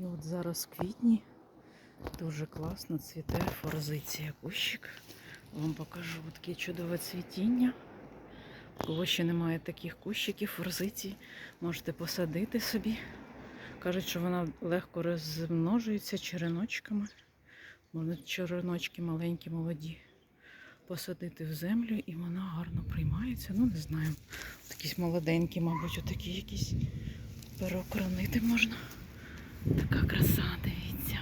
І от зараз в квітні дуже класно цвіте форзиція кущик. Вам покажу таке чудове цвітіння. У Кого ще немає таких кущиків, форзиції, можете посадити собі. Кажуть, що вона легко розмножується череночками. Можна череночки маленькі, молоді посадити в землю і вона гарно приймається. Ну, не знаю. Якісь молоденькі, мабуть, отакі якісь переокронити можна. Така краса, дивіться.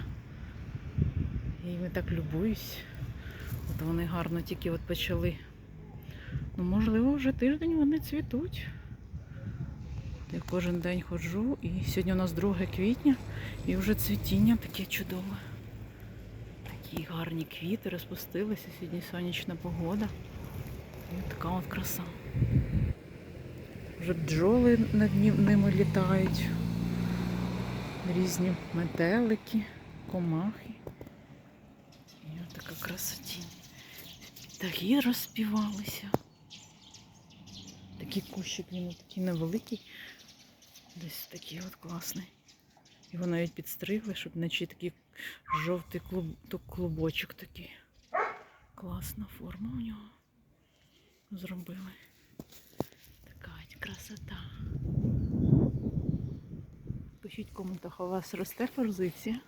Я їми так любуюсь. От вони гарно тільки от почали. Ну, можливо, вже тиждень вони цвітуть. Я кожен день ходжу, і сьогодні у нас 2 квітня, і вже цвітіння таке чудове. Такі гарні квіти розпустилися, сьогодні сонячна погода. І така от краса. Вже бджоли над ними літають. Різні метелики, комахи. І от така красотінь. Птахи розспівалися. Такий кущик, він такий невеликий. Десь такий от класний. Його навіть підстригли, щоб наче такий жовтий клуб, клубочок такий. Класна форма у нього. Зробили. Така ось красота. Пишіть коментах, у вас росте форзиція?